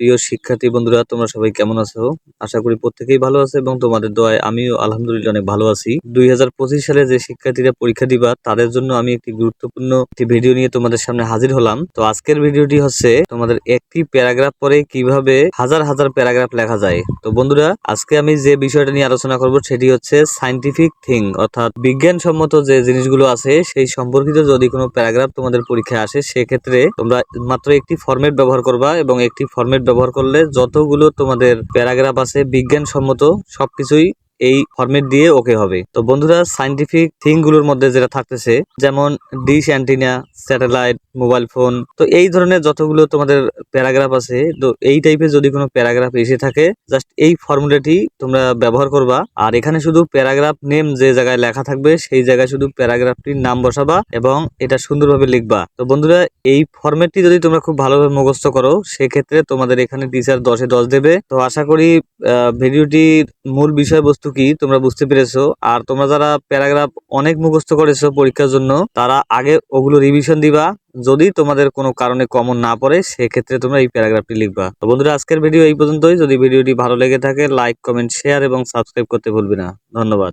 প্রিয় শিক্ষার্থী বন্ধুরা, তোমরা সবাই কেমন আছো? আশা করি প্রত্যেকেই ভালো আছে এবং তোমাদের দোয়ায় আমিও আলহামদুলিল্লাহ অনেক ভালো আছি। দুই হাজার পঁচিশ সালে যে শিক্ষার্থীরা পরীক্ষা দিবা, তাদের জন্য আমি একটি গুরুত্বপূর্ণ একটি ভিডিও নিয়ে তোমাদের সামনে হাজির হলাম। তো আজকের ভিডিওটি হচ্ছে তোমাদের একটি প্যারাগ্রাফ পরে কীভাবে হাজার হাজার প্যারাগ্রাফ লেখা যায়। তো বন্ধুরা, আজকে আমি যে বিষয়টা নিয়ে আলোচনা করব সেটি হচ্ছে সাইন্টিফিক থিং অর্থাৎ বিজ্ঞানসম্মত যে জিনিসগুলো আছে, সেই সম্পর্কিত যদি কোনো প্যারাগ্রাফ তোমাদের পরীক্ষায় আসে, সেক্ষেত্রে তোমরা মাত্র একটি ফরম্যাট ব্যবহার করবা এবং একটি ফরম্যাট ব্যবহার করলে যতগুলো তোমাদের প্যারাগ্রাফ আছে, বিজ্ঞানসম্মত সবকিছুই এই ফর্মেট দিয়ে ওকে হবে। তো বন্ধুরা সাইন্টিফিক থিংগুলোর মধ্যে যেটা থাকতেছে, যেমন dish antenna satellite mobile phone. তো এই ধরনের যতগুলো তোমাদের প্যারাগ্রাফ আছে, তো এই টাইপের যদি কোনো প্যারাগ্রাফ এসে থাকে জাস্ট এই ফর্মুলাটি তোমরা ব্যবহার করবা। আর এখানে শুধু প্যারাগ্রাফ নেম যে জায়গায় লেখা থাকবে, সেই জায়গায় শুধু প্যারাগ্রাফটির নাম বসাবা এবং এটা সুন্দরভাবে লিখবা। তো বন্ধুরা, এই ফরম্যাটটি যদি তোমরা খুব ভালোভাবে মুখস্থ করো, সেক্ষেত্রে তোমাদের এখানে টিচার দশে দশ দেবে। তো আশা করি ভিডিওটির মূল বিষয়বস্তু কি তোমরা বুঝতে পেরেছ। আর তোমরা যারা প্যারাগ্রাফ অনেক মুখস্থ করেছ পরীক্ষার জন্য, তারা আগে ওগুলো রিভিশন দিবা। যদি তোমাদের কোনো কারণে কমন না পড়ে, সেক্ষেত্রে তোমরা এই প্যারাগ্রাফটি লিখবা। তো বন্ধুরা, আজকের ভিডিও এই পর্যন্তই। যদি ভিডিওটি ভালো লেগে থাকে লাইক কমেন্ট শেয়ার এবং সাবস্ক্রাইব করতে ভুলবে না। ধন্যবাদ।